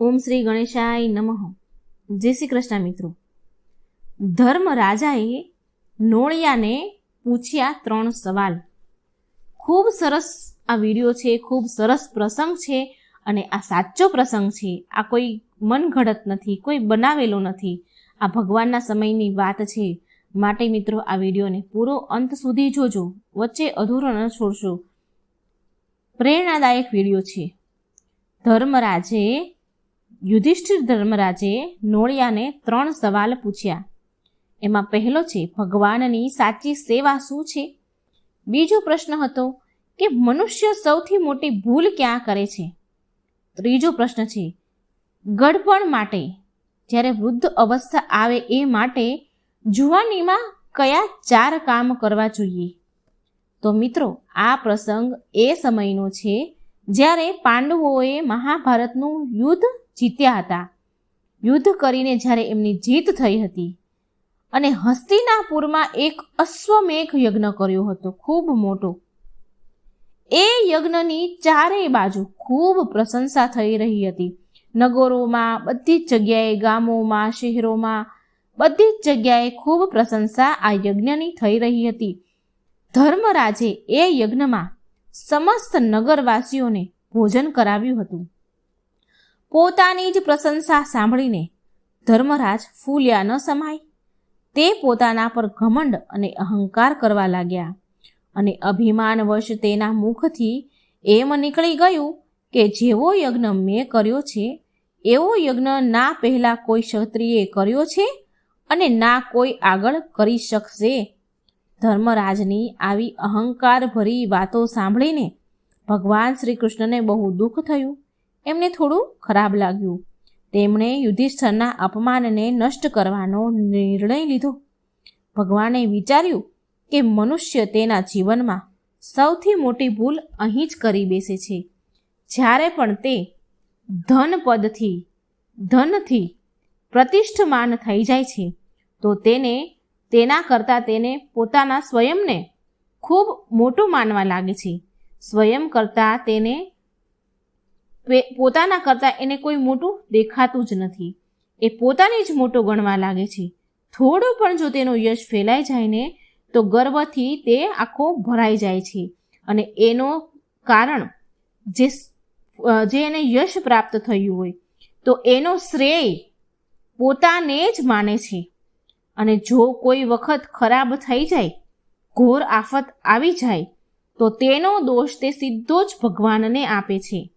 ઓમ શ્રી ગણેશાય નમઃ. જય શ્રી કૃષ્ણ મિત્રો. ધર્મ રાજાએ નોળિયાને પૂછ્યા ત્રણ સવાલ. ખૂબ સરસ આ વીડિયો છે, ખૂબ સરસ પ્રસંગ છે અને આ સાચો પ્રસંગ છે. આ કોઈ મનઘડત નથી, કોઈ બનાવેલો નથી. આ ભગવાનના સમયની વાત છે. માટે મિત્રો આ વિડીયોને પૂરો અંત સુધી જોજો. વચ્ચે અધૂરો ન છોડશો. પ્રેરણાદાયક વીડિયો છે. ધર્મરાજે યુધિષ્ઠિર ધર્મરાજે નોળિયાને ત્રણ સવાલ પૂછ્યા. એમાં પહેલો છે, ભગવાનની સાચી સેવા શું છે? બીજો પ્રશ્ન હતો કે મનુષ્ય સૌથી મોટી ભૂલ ક્યાં કરે છે? ત્રીજો પ્રશ્ન છે, ગડપણ માટે. જ્યારે વૃદ્ધ અવસ્થા આવે એ માટે જુવાનીમાં કયા ચાર કામ કરવા જોઈએ? તો મિત્રો, આ પ્રસંગ એ સમયનો છે જ્યારે પાંડવોએ મહાભારતનું યુદ્ધ જીત્યા હતા. યુદ્ધ કરીને જ્યારે એમની જીત થઈ હતી અને હસ્તિનાપુરમાં એક અશ્વમેઘ યજ્ઞ કર્યો હતો, ખૂબ મોટો. એ યજ્ઞની ચારેય બાજુ ખૂબ પ્રશંસા થઈ રહી હતી. નગરોમાં, બધી જ જગ્યાએ, ગામોમાં, શહેરોમાં બધી જ જગ્યાએ ખૂબ પ્રશંસા આ યજ્ઞની થઈ રહી હતી. ધર્મરાજે એ યજ્ઞમાં સમસ્ત નગરવાસીઓને ભોજન કરાવ્યું હતું. પોતાની જ પ્રશંસા સાંભળીને ધર્મરાજ ફૂલ્યા ન સમાય. તે પોતાના પર ઘમંડ અને અહંકાર કરવા લાગ્યા અને અભિમાનવશ તેના મુખથી એમ નીકળી ગયું કે જેવો યજ્ઞ મેં કર્યો છે, એવો યજ્ઞ ના પહેલાં કોઈ ક્ષત્રિયે કર્યો છે અને ના કોઈ આગળ કરી શકશે. ધર્મરાજની આવી અહંકાર ભરી વાતો સાંભળીને ભગવાન શ્રી કૃષ્ણને બહુ દુઃખ થયું. એમને થોડું ખરાબ લાગ્યું. તેમણે યુધિષ્ઠરના અપમાનને નષ્ટ કરવાનો નિર્ણય લીધો. ભગવાને વિચાર્યું કે મનુષ્ય તેના જીવનમાં સૌથી મોટી ભૂલ અહીં જ કરી બેસે છે. જ્યારે પણ તે ધન પદથી, ધનથી પ્રતિષ્ઠમાન થઈ જાય છે, તો તેને, તેના કરતાં તેને પોતાના સ્વયંને ખૂબ મોટું માનવા લાગે છે. સ્વયં કરતાં તેને પોતાના કરતાં એને કોઈ મોટું દેખાતું જ નથી. એ પોતાને જ મોટો ગણવા લાગે છે. થોડો પણ જો તેનો યશ ફેલાઈ જાય ને, તો ગર્વથી તે આખો ભરાઈ જાય છે. અને એનો કારણ જે જે એને યશ પ્રાપ્ત થયું હોય, તો એનો શ્રેય પોતાને જ માને છે. અને જો કોઈ વખત ખરાબ થઈ જાય, ઘોર આફત આવી જાય, તો તેનો દોષ તે સીધો જ ભગવાનને આપે છે.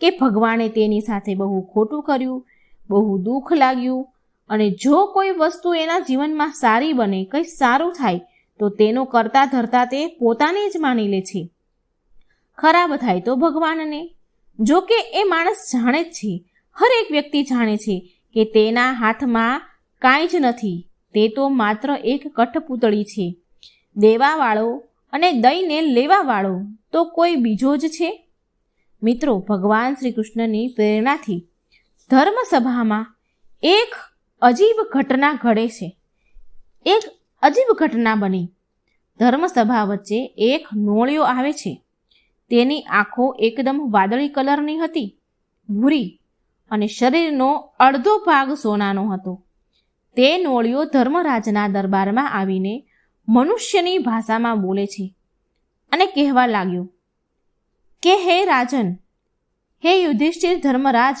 કે ભગવાને તેની સાથે બહુ ખોટું કર્યું, બહુ દુઃખ લાગ્યું અને જો કોઈ વસ્તુ એના જીવનમાં સારી બને, કંઈ સારું થાય, તો તેનો કરતા ધરતા તે પોતાને જ માની લે છે. ખરાબ થાય તો ભગવાનને. જો કે એ માણસ જાણે જ છે, હરેક વ્યક્તિ જાણે છે કે તેના હાથમાં કાંઈ જ નથી, તે તો માત્ર એક કઠપૂતળી છે. દેવાવાળો અને દઈને લેવાવાળો તો કોઈ બીજો જ છે? મિત્રો, ભગવાન શ્રી કૃષ્ણની પ્રેરણાથી ધર્મસભામાં એક અજીબ ઘટના ઘડે છે. એક અજીબ ઘટના બની. ધર્મસભા વચ્ચે એક નોળિયો આવે છે. તેની આંખો એકદમ વાદળી કલરની હતી, ભૂરી અને શરીરનો અડધો ભાગ સોનાનો હતો. તે નોળિયો ધર્મરાજના દરબારમાં આવીને મનુષ્યની ભાષામાં બોલે છે અને કહેવા લાગ્યો કે હે રાજન? હે યુધિષ્ઠિર ધર્મરાજ,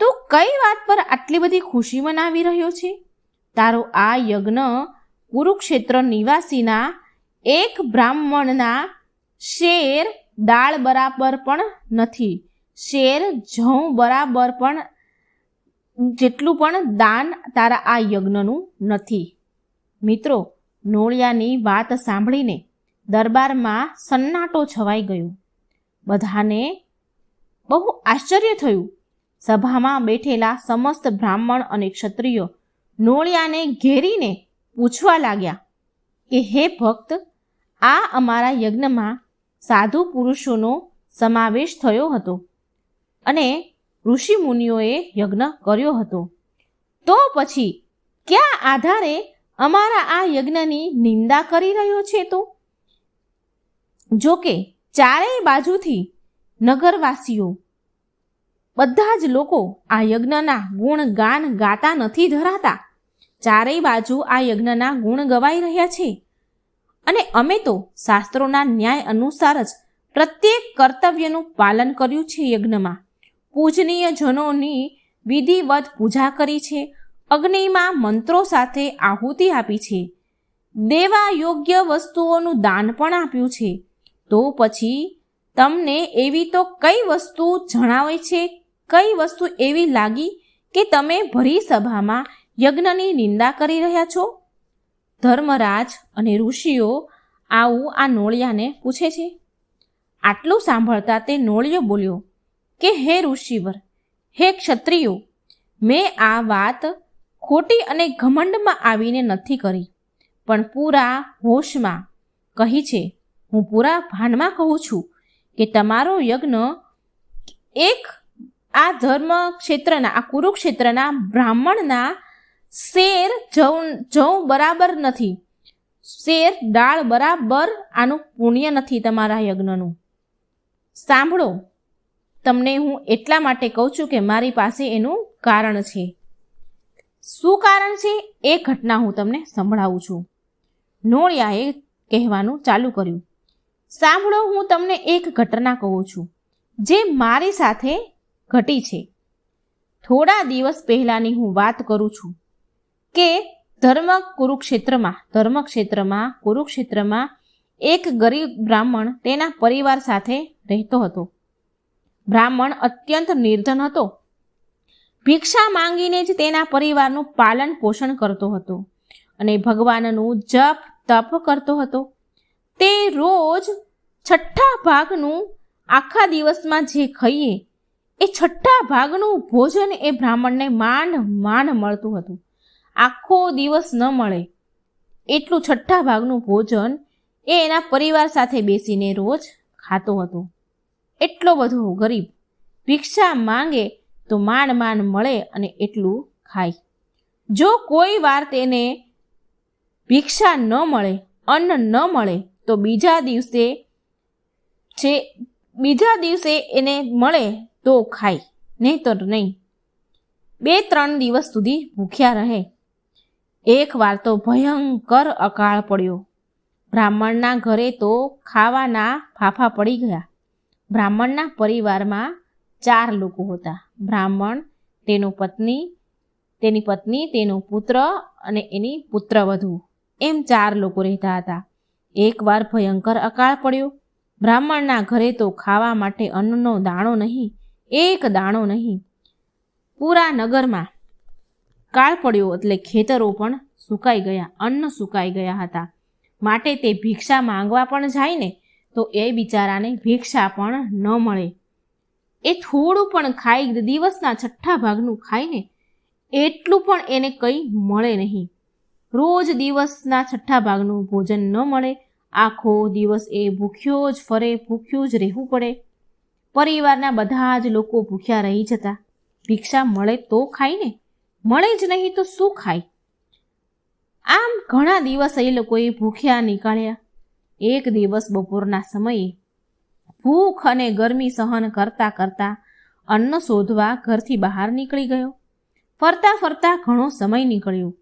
તું કઈ વાત પર આટલી બધી ખુશી મનાવી રહ્યો છે? તારો આ યજ્ઞ કુરુક્ષેત્ર નિવાસીના એક બ્રાહ્મણના શેર દાળ બરાબર પણ નથી. શેર જઉં બરાબર પણ જેટલું પણ દાન તારા આ યજ્ઞનું નથી. મિત્રો, નોળિયાની વાત સાંભળીને દરબારમાં સન્નાટો છવાઈ ગયો. બધાને બહુ આશ્ચર્ય થયું. સભામાં બેઠેલા સમસ્ત બ્રાહ્મણ અને ક્ષત્રિયો નોળિયાને ઘેરીને પૂછવા લાગ્યા કે, હે ભક્ત, આ અમારા યજ્ઞમાં સાધુ પુરુષોનો સમાવેશ થયો હતો અને ઋષિ મુનિઓએ યજ્ઞ કર્યો હતો. તો પછી કયા આધારે અમારા આ યજ્ઞની નિંદા કરી રહ્યો છે તો? જોકે ચારેય બાજુથી નગરવાસીઓ, બધા જ લોકો આ યજ્ઞના ગુણ ગાન ગાતા નથી ધરાતા. ચારેય બાજુ આ યજ્ઞના ગુણ ગવાઈ રહ્યા છે. અને અમે તો શાસ્ત્રોના ન્યાય અનુસાર જ પ્રત્યેક કર્તવ્યનું પાલન કર્યું છે યજ્ઞમાં. પૂજનીય જનોની વિધિવત પૂજા કરી છે, અગ્નિમાં મંત્રો સાથે આહુતિ આપી છે. દેવા યોગ્ય વસ્તુઓનું દાન પણ આપ્યું છે. તો પછી તમને એવી તો કઈ વસ્તુ જણાવે છે? કઈ વસ્તુ એવી લાગી કે તમે ભરી સભામાં યજ્ઞની નિંદા કરી રહ્યા છો? ધર્મરાજ અને ઋષિઓ આવું આ નોળિયાને પૂછે છે. આટલું સાંભળતા તે નોળિયો બોલ્યો, કે હે ઋષિવર, હે ક્ષત્રિયો, મેં આ વાત ખોટી અને ઘમંડમાં આવીને નથી કરી, પણ પૂરા હોશમાં કહી છે હું પૂરા ભાનમાં કહું છું કે તમારો યજ્ઞ એક આ ધર્મ ક્ષેત્રના આ કુરુક્ષેત્રના બ્રાહ્મણના શેર જવ જવ બરાબર નથી. શેર, દાળ બરાબર આનું પુણ્ય નથી તમારા યજ્ઞનું. સાંભળો, તમને હું એટલા માટે કહું છું કે મારી પાસે એનું કારણ છે. શું કારણ છે? એ ઘટના હું તમને સંભળાવું છું. નોળિયાએ કહેવાનું ચાલુ કર્યું. સાંભળો, હું તમને એક ઘટના કહું છું, જે મારી સાથે ઘટી છે. થોડા દિવસ પહેલાંની હું વાત કરું છું કે ધર્મ કુરુક્ષેત્રમાં ધર્મક્ષેત્રમાં કુરુક્ષેત્રમાં એક ગરીબ બ્રાહ્મણ તેના પરિવાર સાથે રહેતો હતો. બ્રાહ્મણ અત્યંત નિર્ધન હતો. ભિક્ષા માંગીને જ તેના પરિવારનું પાલન પોષણ કરતો હતો અને ભગવાનનું જપ તપ કરતો હતો. તે રોજ છઠ્ઠા ભાગનું આખા દિવસમાં જે ખાઈએ, એ છઠ્ઠા ભાગનું ભોજન એ બ્રાહ્મણને માંડ માંડ મળતું હતું. આખો દિવસ ન મળે. એટલું છઠ્ઠા ભાગનું ભોજન એ એના પરિવાર સાથે બેસીને રોજ ખાતો હતો. એટલો બધો ગરીબ ભિક્ષા માંગે તો માંડ માંડ મળે અને એટલું ખાય. જો કોઈ વાર તેને ભિક્ષા ન મળે, અન્ન ન મળે તો બીજા દિવસે છે બીજા દિવસે એને મળે તો ખાય, નહીં તો નહીં. બે ત્રણ દિવસ સુધી ભૂખ્યા રહે. એકવાર તો ભયંકર અકાળ પડ્યો. બ્રાહ્મણના ઘરે તો ખાવાના ફાફા પડી ગયા. બ્રાહ્મણના પરિવારમાં ચાર લોકો હતા. બ્રાહ્મણ, તેનો પત્ની, તેની પત્ની, તેનો પુત્ર અને એની પુત્રવધુ. એમ ચાર લોકો રહેતા હતા. એકવાર ભયંકર અકાળ પડ્યો. બ્રાહ્મણના ઘરે તો ખાવા માટે અન્નનો દાણો નહીં, એક દાણો નહીં. પૂરા નગરમાં કાળ પડ્યો એટલે ખેતરો પણ સુકાઈ ગયા, અન્ન સુકાઈ ગયા હતા. માટે તે ભિક્ષા માંગવા પણ જાય ને, તો એ બિચારાને ભિક્ષા પણ ન મળે. એ થોડું પણ ખાઈ, દિવસના છઠ્ઠા ભાગનું ખાઈને એટલું પણ એને કંઈ મળે નહીં. રોજ દિવસના છઠ્ઠા ભાગનું ભોજન ન મળે. આખો દિવસ એ ભૂખ્યો જ ફરે, ભૂખ્યું જ રહેવું પડે. પરિવારના બધા જ લોકો ભૂખ્યા રહી જતા. ભિક્ષા મળે તો ખાઈને મળે જ નહીં તો શું ખાય? આમ ઘણા દિવસ એ લોકોએ ભૂખ્યા નીકાળ્યા. એક દિવસ બપોરના સમયે ભૂખ અને ગરમી સહન કરતા કરતા અન્ન શોધવા ઘરથી બહાર નીકળી ગયો. ફરતા ફરતા ઘણો સમય નીકળ્યો.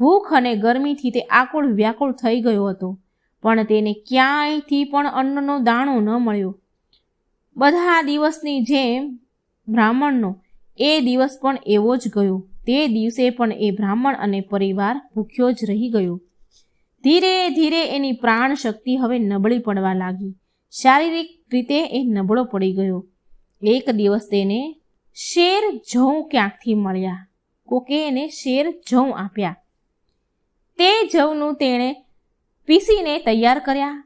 ભૂખ અને ગરમીથી તે આકુળ વ્યાકુળ થઈ ગયો હતો. પણ તેને ક્યાંયથી પણ અન્નનો દાણો ન મળ્યો. બધા દિવસની જેમ બ્રાહ્મણનો એ દિવસ પણ એવો જ ગયો. તે દિવસે પણ એ બ્રાહ્મણ અને પરિવાર ભૂખ્યો જ રહી ગયો. ધીરે ધીરે એની પ્રાણ શક્તિ હવે નબળી પડવા લાગી. શારીરિક રીતે એ નબળો પડી ગયો. એક દિવસ તેને શેર જઉં ક્યાંકથી મળ્યા? કોકે એને શેર જઉં આપ્યા. તે જવનું તેણે પીસીને તૈયાર કર્યા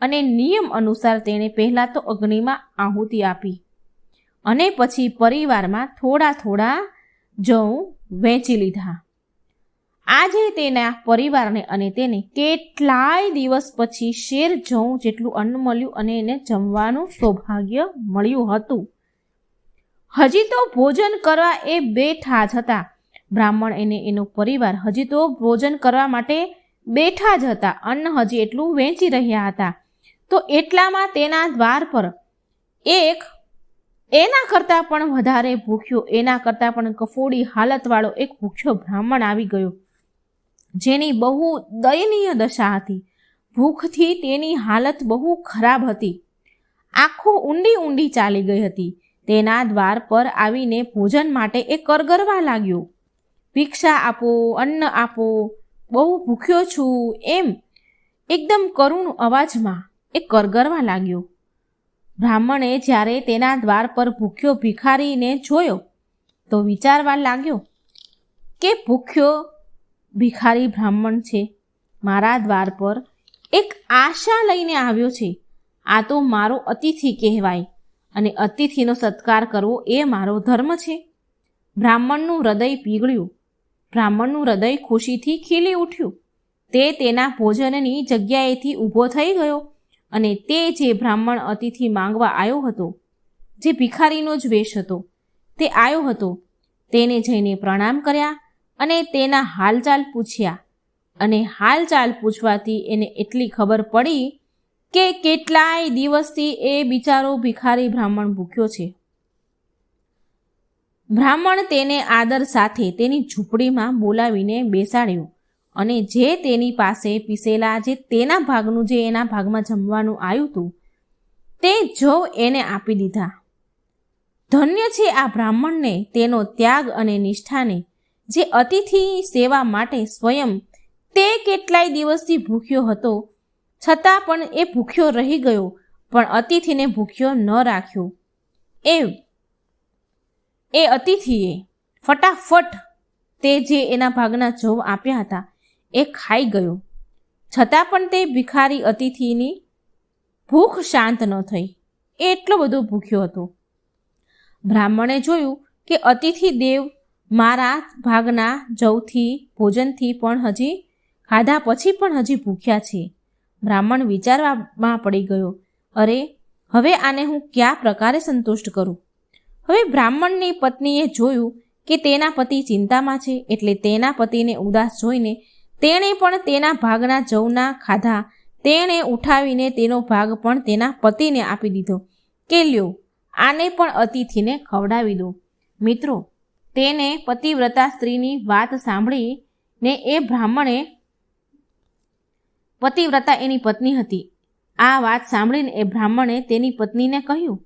અને નિયમ અનુસાર તેણે પહેલાં તો અગ્નિમાં આહુતિ આપી અને પછી પરિવારમાં થોડા થોડા જવ વહેંચી લીધા. આજે તેના પરિવારને અને તેને કેટલાય દિવસ પછી શેર જઉં જેટલું અન્ન મળ્યું અને એને જમવાનું સૌભાગ્ય મળ્યું હતું. હજી તો ભોજન કરવા એ બેઠા જ હતા. બ્રાહ્મણ એને એનો પરિવાર હજી તો ભોજન કરવા માટે બેઠા જ હતા. અન્ન હજી એટલું વેચી રહ્યા હતા. તો એટલામાં તેના દ્વાર પર એક એના કરતાં પણ વધારે ભૂખ્યો, એના કરતાં પણ કફોડી હાલતવાળો એક ભૂખ્યો બ્રાહ્મણ આવી ગયો, જેની બહુ દયનીય દશા હતી. ભૂખથી તેની હાલત બહુ ખરાબ હતી. આંખો ઊંડી ઊંડી ચાલી ગઈ હતી. તેના દ્વાર પર આવીને ભોજન માટે એ કરગરવા લાગ્યો. ભિક્ષા આપો, અન્ન આપો, બહુ ભૂખ્યો છું, એમ. એકદમ કરુણ અવાજમાં એ કરગરવા લાગ્યો. બ્રાહ્મણે જ્યારે તેના દ્વાર પર ભૂખ્યો ભિખારીને જોયો, તો વિચારવા લાગ્યો, કે ભૂખ્યો ભિખારી બ્રાહ્મણ છે? મારા દ્વાર પર એક આશા લઈને આવ્યો છે. આ તો મારો અતિથિ કહેવાય અને અતિથિનો સત્કાર કરવો એ મારો ધર્મ છે. બ્રાહ્મણનું હૃદય પીગળ્યું. બ્રાહ્મણનું હૃદય ખુશીથી ખીલી ઉઠ્યું. તે તેના ભોજનની જગ્યાએથી ઊભો થઈ ગયો અને તે જે બ્રાહ્મણ અતિથિ માંગવા આવ્યો હતો, જે ભિખારીનો જ વેશ હતો, તે આવ્યો હતો. તેને જઈને પ્રણામ કર્યા અને તેના હાલચાલ પૂછ્યા અને હાલચાલ પૂછવાથી એને એટલી ખબર પડી કે કેટલાય દિવસથી એ બિચારો ભિખારી બ્રાહ્મણ ભૂખ્યો છે. બ્રાહ્મણ તેને આદર સાથે તેની ઝૂંપડીમાં બોલાવીને બેસાડ્યો અને જે તેની પાસે પીસેલા જે તેના ભાગનું જે એના ભાગમાં જમવાનું આવ્યું હતું, તે જવ એને આપી દીધા. ધન્ય છે આ બ્રાહ્મણને તેનો ત્યાગ અને નિષ્ઠાને, જે અતિથિ સેવા માટે સ્વયં તે કેટલાય દિવસથી ભૂખ્યો હતો, છતાં પણ એ ભૂખ્યો રહી ગયો, પણ અતિથિને ભૂખ્યો ન રાખ્યો. એ એ અતિથિએ ફટાફટ તે જે એના ભાગના જવ આપ્યા હતા, એ ખાઈ ગયો. છતાં પણ તે ભિખારી અતિથિની ભૂખ શાંત ન થઈ. એ એટલો બધો ભૂખ્યો હતો. બ્રાહ્મણે જોયું કે અતિથિ દેવ મારા ભાગના જવથી, ભોજનથી પણ હજી, ખાધા પછી પણ હજી ભૂખ્યા છે. બ્રાહ્મણ વિચારવામાં પડી ગયો, અરે, હવે આને હું કયા પ્રકારે સંતુષ્ટ કરું? હવે બ્રાહ્મણની પત્નીએ જોયું કે તેના પતિ ચિંતામાં છે એટલે તેના પતિને ઉદાસ જોઈને તેણે પણ તેના ભાગના જવના ખાધા. તેણે ઉઠાવીને તેનો ભાગ પણ તેના પતિને આપી દીધો કે લ્યો, આને પણ અતિથિને ખવડાવી દો. મિત્રો, તેને પતિવ્રતા સ્ત્રીની વાત સાંભળીને એ બ્રાહ્મણે પતિવ્રતા એની પત્ની હતી. આ વાત સાંભળીને એ બ્રાહ્મણે તેની પત્નીને કહ્યું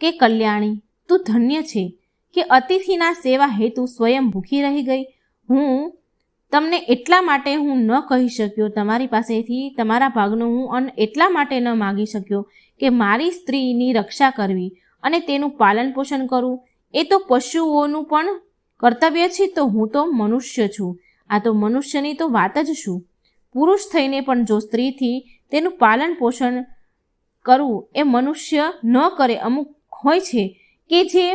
કે, કલ્યાણી તું ધન્ય છે કે અતિથિના સેવા હેતુ સ્વયં ભૂખી રહી ગઈ. હું તમને એટલા માટે હું ન કહી શક્યો, તમારી પાસેથી તમારા ભાગનું હું અન્ન એટલા માટે ન માગી શક્યો કે મારી સ્ત્રીની રક્ષા કરવી અને તેનું પાલન પોષણ કરવું. એ તો પશુઓનું પણ કર્તવ્ય છે, તો હું તો મનુષ્ય છું. આ તો મનુષ્યની તો વાત જ શું? પુરુષ થઈને પણ જો સ્ત્રીથી તેનું પાલન પોષણ કરવું એ મનુષ્ય ન કરે, અમુક હોય છે. કે જે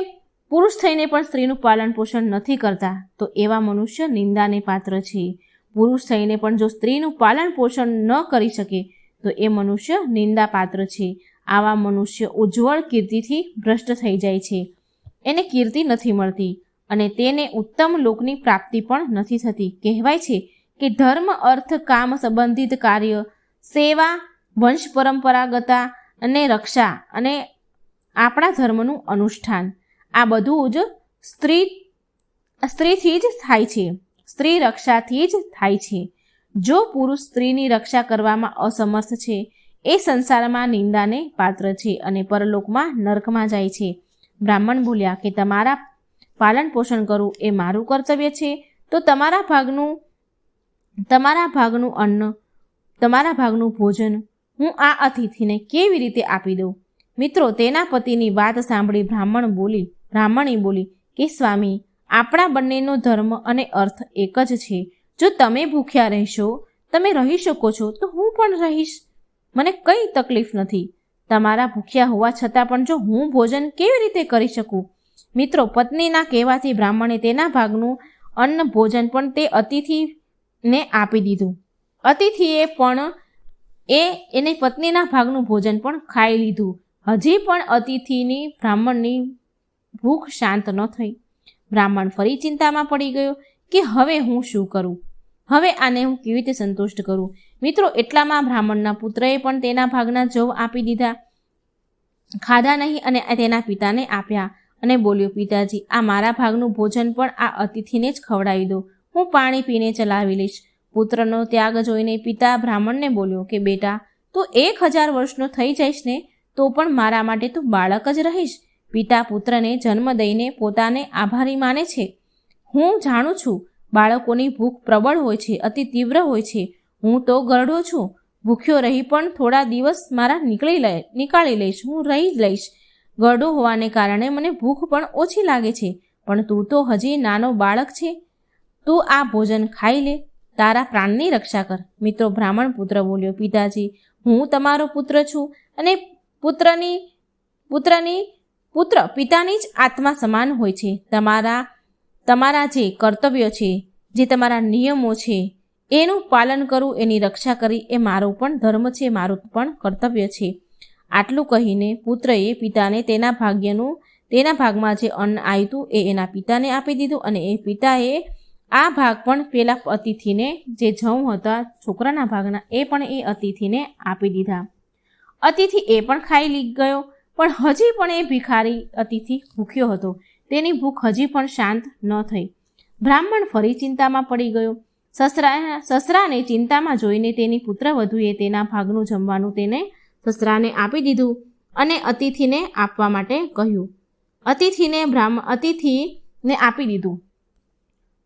પુરુષ થઈને પણ સ્ત્રીનું પાલન પોષણ નથી કરતા, તો એવા મનુષ્ય નિંદાને પાત્ર છે. પુરુષ થઈને પણ જો સ્ત્રીનું પાલન પોષણ ન કરી શકે, તો એ મનુષ્ય નિંદા પાત્ર છે. આવા મનુષ્ય ઉજ્જવળ કીર્તિથી ભ્રષ્ટ થઈ જાય છે. એને કીર્તિ નથી મળતી અને તેને ઉત્તમ લોકની પ્રાપ્તિ પણ નથી થતી. કહેવાય છે કે ધર્મ, અર્થ, કામ સંબંધિત કાર્ય, સેવા, વંશ પરંપરાગતા અને રક્ષા અને આપણા ધર્મનું અનુષ્ઠાન. આ બધું જ સ્ત્રી, સ્ત્રીથી જ થાય છે. સ્ત્રી રક્ષાથી જ થાય છે. જો પુરુષ સ્ત્રીની રક્ષા કરવામાં અસમર્થ છે, એ સંસારમાં નિંદાને પાત્ર છે અને પરલોકમાં નરકમાં જાય છે. બ્રાહ્મણ બોલ્યા કે તમારા પાલન પોષણ કરવું એ મારું કર્તવ્ય છે, તો તમારા ભાગનું તમારા ભાગનું અન્ન, તમારા ભાગનું ભોજન હું આ અતિથિને કેવી રીતે આપી દઉં? મિત્રો, તેના પતિની વાત સાંભળી બ્રાહ્મણ બોલી, બ્રાહ્મણી બોલી કે, સ્વામી, આપણા બંનેનો ધર્મ અને અર્થ એક જ છે. જો તમે ભૂખ્યા રહેશો, તમે રહી શકો છો, તો હું પણ રહીશ. મને કંઈ તકલીફ નથી. તમારા ભૂખ્યા હોવા છતાં પણ જો હું ભોજન કેવી રીતે કરી શકું? મિત્રો, પત્નીના કહેવાથી બ્રાહ્મણે તેના ભાગનું અન્ન ભોજન પણ તે અતિથિને આપી દીધું. અતિથિએ પણ એ, એની પત્નીના ભાગનું ભોજન પણ ખાઈ લીધું. હજી પણ અતિથિની, બ્રાહ્મણની ભૂખ શાંત ન થઈ. બ્રાહ્મણ ફરી ચિંતામાં પડી ગયો કે હવે હું શું કરું? હવે આને હું કેવી રીતે સંતુષ્ટ કરું? મિત્રો, એટલામાં બ્રાહ્મણના પુત્રએ પણ તેના ભાગના જવ આપી દીધા. ખાધા નહીં અને તેના પિતાને આપ્યા અને બોલ્યો, પિતાજી, આ મારા ભાગનું ભોજન પણ આ અતિથિને જ ખવડાવી દો. હું પાણી પીને ચલાવી લઈશ. પુત્રનો ત્યાગ જોઈને પિતા બ્રાહ્મણને બોલ્યો કે, બેટા, તું એક હજાર વર્ષનો થઈ જઈશ ને તો પણ મારા માટે તું બાળક જ રહીશ. પિતા પુત્રને જન્મ દઈને પોતાને આભારી માને છે. હું જાણું છું, બાળકોની ભૂખ પ્રબળ હોય છે, અતિ તીવ્ર હોય છે. હું તો ગરડો છું. ભૂખ્યો રહી પણ થોડા દિવસ મારા નીકળી લે, નીકાળી લઈશ. હું રહી જ લઈશ. ગરડો હોવાને કારણે મને ભૂખ પણ ઓછી લાગે છે. પણ તું તો હજી નાનો બાળક છે. તું આ ભોજન ખાઈ લે. તારા પ્રાણની રક્ષા કર. મિત્રો, બ્રાહ્મણ પુત્ર બોલ્યો, પિતાજી, હું તમારો પુત્ર છું અને પુત્રની પુત્રની, પુત્ર પિતાની જ આત્મા સમાન હોય છે. તમારા તમારા જે કર્તવ્ય છે, જે તમારા નિયમો છે, એનું પાલન કરવું એની રક્ષા કરી, એ મારો પણ ધર્મ છે, મારું પણ કર્તવ્ય છે. આટલું કહીને પુત્રએ પિતાને તેના ભાગ્યનું, તેના ભાગમાં જે અન્ન આવ્યું એ એના પિતાને આપી દીધું અને એ પિતાએ આ ભાગ પણ પેલા અતિથિને જે જવું હતા, છોકરાના ભાગના, એ પણ એ અતિથિને આપી દીધા. અતિથિ એ પણ ખાઈ લી ગયો. પણ હજી પણ એ ભિખારી અતિથિ ભૂખ્યો હતો. તેની ભૂખ હજી પણ શાંત ન થઈ. બ્રાહ્મણ ફરી ચિંતામાં પડી ગયો. સસરા, સસરાને ચિંતામાં જોઈને તેની પુત્રવધુએ તેના ભાગનું જમવાનું તેને સસરાને આપી દીધું અને અતિથિને આપવા માટે કહ્યું. અતિથિને બ્રાહ્મ, અતિથિને આપી દીધું.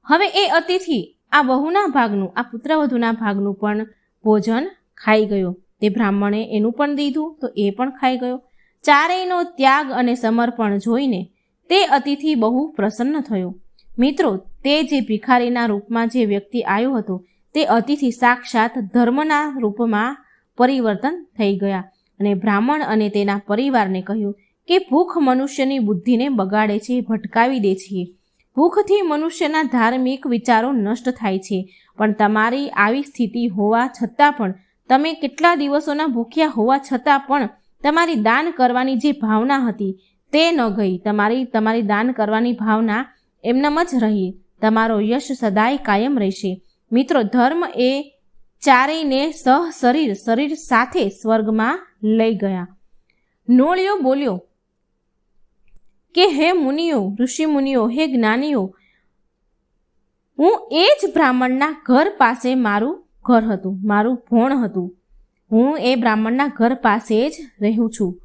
હવે એ અતિથિ આ વહુના ભાગનું, આ પુત્રવધુના ભાગનું પણ ભોજન ખાઈ ગયો. તે બ્રાહ્મણે એનું પણ દીધું તો એ પણ ખાઈ ગયો. ચારેયનો ત્યાગ અને સમર્પણ જોઈને તે અતિથિ બહુ પ્રસન્ન થયો. મિત્રો, તે જે ભિખારીના રૂપમાં જે વ્યક્તિ આવ્યો હતો, તે અતિથિ સાક્ષાત ધર્મના રૂપમાં પરિવર્તન થઈ ગયા અને બ્રાહ્મણ અને તેના પરિવારને કહ્યું કે, ભૂખ મનુષ્યની બુદ્ધિને બગાડે છે, ભટકાવી દે છે. ભૂખથી મનુષ્યના ધાર્મિક વિચારો નષ્ટ થાય છે, પણ તમારી આવી સ્થિતિ હોવા છતાં પણ તમે કેટલા દિવસોના ભૂખ્યા હોવા છતાં પણ તમારી દાન કરવાની જે ભાવના હતી તે ન ગઈ. તમારી તમારી દાન કરવાની ભાવના એમનામ જ રહી. તમારો યશ સદાય કાયમ રહેશે. મિત્રો, ધર્મ એ ચારેયને સહ શરીર શરીર સાથે સ્વર્ગમાં લઈ ગયા. નોળિયો બોલ્યો, કે હે મુનિઓ, ઋષિ મુનિઓ, હે જ્ઞાનીઓ, હું એ જ બ્રાહ્મણના ઘર પાસે મારું ઘર હતું, મારું ભોણ હતું. હું એ બ્રાહ્મણના ઘર પાસે જ રહું છું.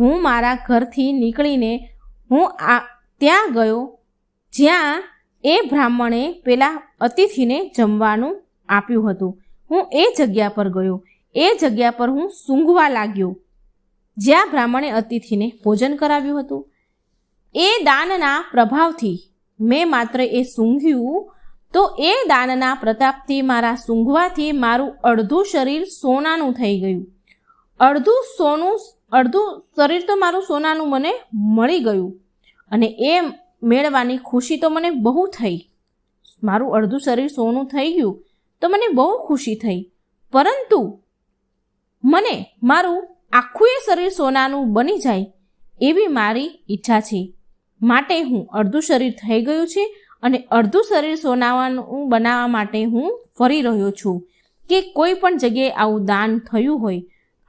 હું મારા ઘરથી નીકળીને હું આ, ત્યાં ગયો, જ્યાં એ બ્રાહ્મણે પેલા અતિથિને જમવાનું આપ્યું હતું. હું એ જગ્યા પર ગયો. એ જગ્યા પર હું સૂંઘવા લાગ્યો. જ્યાં બ્રાહ્મણે અતિથિને ભોજન કરાવ્યું હતું. એ દાનના પ્રભાવથી મેં માત્ર એ સૂંઘ્યું તો એ દાનના પ્રતાપથી મારા સૂંઘવાથી મારું અડધું શરીર સોનાનું થઈ ગયું. અડધું સોનું અડધું શરીર તો મારું સોનાનું મને મળી ગયું અને એ મેળવાની ખુશી તો મને બહુ થઈ. મારું અડધું શરીર સોનું થઈ ગયું તો મને બહુ ખુશી થઈ. પરંતુ મને મારું આખું એ શરીર સોનાનું બની જાય એવી મારી ઈચ્છા છે. માટે હું અડધું શરીર થઈ ગયું છે અને અડધું શરીર સોનાવાનું બનાવવા માટે હું ફરી રહ્યો છું કે કોઈ પણ જગ્યાએ આવું દાન થયું હોય,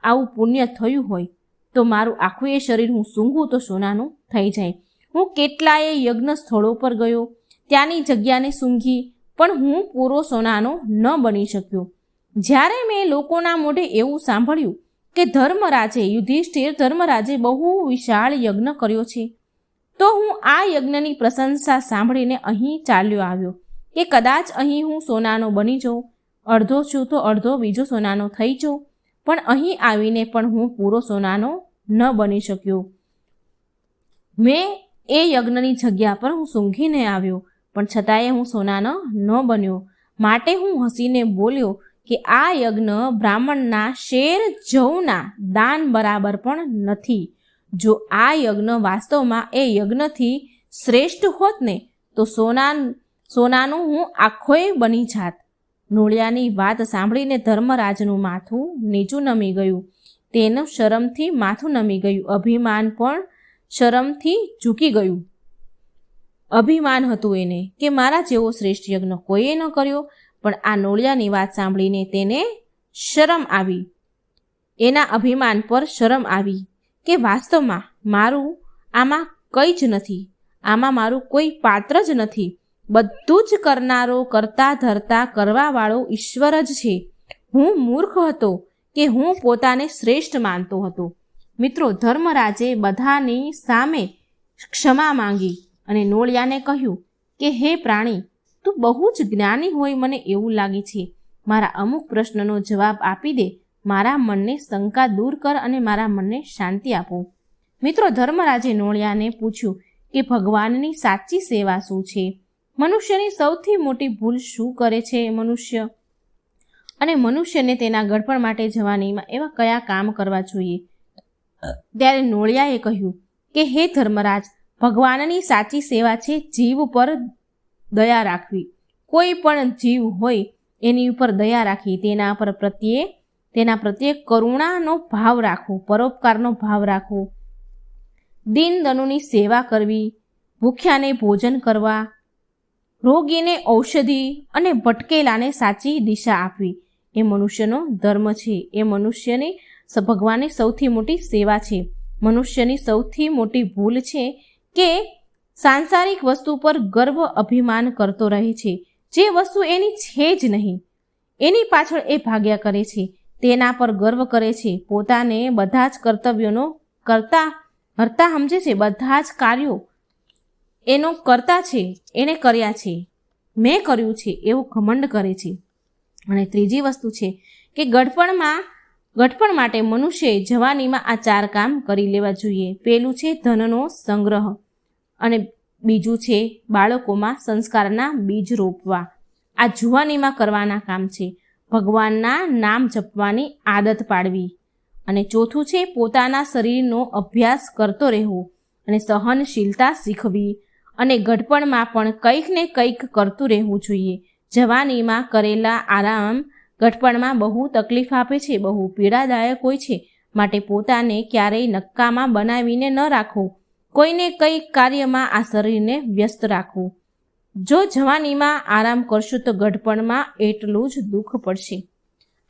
આવું પુણ્ય થયું હોય, તો મારું આખું એ શરીર હું સૂંઘું તો સોનાનું થઈ જાય. હું કેટલાય યજ્ઞ સ્થળો પર ગયો, ત્યાંની જગ્યાને સૂંઘી, પણ હું પૂરો સોનાનો ન બની શક્યો. જ્યારે મેં લોકોના મોઢે એવું સાંભળ્યું કે ધર્મરાજે, યુધિષ્ઠિર ધર્મરાજે બહુ વિશાળ યજ્ઞ કર્યો છે તો હું આ યજ્ઞની પ્રશંસા સાંભળીને અહીં ચાલ્યો આવ્યો કે કદાચ અહીં હું સોનાનો બની જાઉં, અડધો છું તો અડધો, બીજો સોનાનો થઈ જઉં, પણ અહીં આવીને પણ હું પૂરો સોનાનો ન બની શક્યો. મેં એ યજ્ઞની જગ્યા પર હું સૂંઘીને આવ્યો, પણ છતાંય હું સોનાનો ન બન્યો. માટે હું હસીને બોલ્યો કે આ યજ્ઞ બ્રાહ્મણના શેર જવના દાન બરાબર પણ નથી. જો આ યજ્ઞ વાસ્તવમાં એ યજ્ઞથી શ્રેષ્ઠ હોત ને, તો સોના સોનાનું હું આખોય બની જાત. નોળિયાની વાત સાંભળીને ધર્મરાજનું માથું નીચું નમી ગયું. તેનું શરમથી માથું નમી ગયું. અભિમાન પણ શરમથી ઝૂકી ગયું. અભિમાન હતું એને કે મારા જેવો શ્રેષ્ઠ યજ્ઞ કોઈએ ન કર્યો, પણ આ નોળિયાની વાત સાંભળીને તેને શરમ આવી. એના અભિમાન પર શરમ આવી. કે વાસ્તવમાં મારું આમાં કંઈ જ નથી. આમાં મારું કોઈ પાત્ર જ નથી. બધું જ કરનારો, કરતા ધરતા, કરવાવાળો ઈશ્વર જ છે. હું મૂર્ખ હતો કે હું પોતાને શ્રેષ્ઠ માનતો હતો. મિત્રો, ધર્મરાજે બધાની સામે ક્ષમા માંગી અને નોળિયાને કહ્યું કે, હે પ્રાણી, તું બહુ જ જ્ઞાની હોય, મને એવું લાગે છે. મારા અમુક પ્રશ્નનો જવાબ આપી દે મારા મનને શંકા દૂર કર અને મારા મનને શાંતિ આપો. મિત્રો, ધર્મરાજે નોળિયાને પૂછ્યું કે ભગવાનની સાચી સેવા શું છે? મનુષ્યની સૌથી મોટી ભૂલ શું કરે છે મનુષ્ય? અને મનુષ્યને તેના ગડપણ માટે જવાનીમાં એવા કયા કામ કરવા જોઈએ? ત્યારે નોળિયાએ કહ્યું કે, હે ધર્મરાજ, ભગવાનની સાચી સેવા છે જીવ પર દયા રાખવી. કોઈ પણ જીવ હોય એની ઉપર દયા રાખી, તેના પર પ્રત્યે તેના પ્રત્યે કરુણાનો ભાવ રાખવો પરોપકારનો ભાવ રાખવો દિન દનુની સેવા કરવી, ભૂખ્યાને ભોજન કરવા, રોગીને ઔષધિ અને ભટકેલાને સાચી દિશા આપવી. એ મનુષ્યનો ધર્મ છે. એ મનુષ્યની ભગવાનની સૌથી મોટી સેવા છે. મનુષ્યની સૌથી મોટી ભૂલ છે કે સાંસારિક વસ્તુ પર ગર્વ અભિમાન કરતો રહે છે. જે વસ્તુ એની છે જ નહીં. એની પાછળ એ ભાગ્યા કરે છે. તેના પર ગર્વ કરે છે. પોતાને બધા જ કર્તવ્યોનો કરતા, હરતા સમજે છે. બધા જ કાર્યો એનો કરતા છે. એને કર્યા છે. મેં કર્યું છે એવું ઘમંડ કરે છે. અને ત્રીજી વસ્તુ છે કે ગડપણમાં ગડપણ માટે મનુષ્યએ જવાનીમાં આ ચાર કામ કરી લેવા જોઈએ. પેલું છે ધનનો સંગ્રહ અને બીજું છે બાળકોમાં સંસ્કારના બીજ રોપવા. આ જુવાનીમાં કરવાના કામ છે. ભગવાનના નામ જપવાની આદત પાડવી. અને ચોથું છે, પોતાના શરીરનો અભ્યાસ કરતો રહેવો અને સહનશીલતા શીખવી અને ગડપણમાં પણ કંઈક ને કંઈક કરતું રહેવું જોઈએ. જવાનીમાં કરેલા આરામ ગટપણમાં બહુ તકલીફ આપે છે, બહુ પીડાદાયક હોય છે. માટે પોતાને ક્યારેય નક્કામાં બનાવીને ન રાખવું કોઈને કંઈક કાર્યમાં આ શરીરને વ્યસ્ત રાખવું જો જવાનીમાં આરામ કરશું તો ગઢપણમાં એટલું જ દુઃખ પડશે.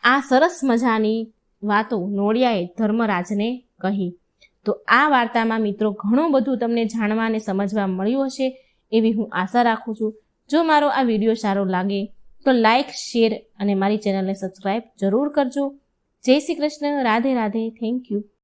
આ સરસ મજાની વાતો નોળિયાએ ધર્મરાજને કહી. તો આ વાર્તામાં મિત્રો ઘણું બધું તમને જાણવા અને સમજવા મળ્યું હશે એવી હું આશા રાખું છું. જો મારો આ વીડિયો સારો લાગે તો લાઈક, શેર અને મારી ચેનલને સબસ્ક્રાઈબ જરૂર કરજો. જય શ્રી કૃષ્ણ. રાધે રાધે. Thank you.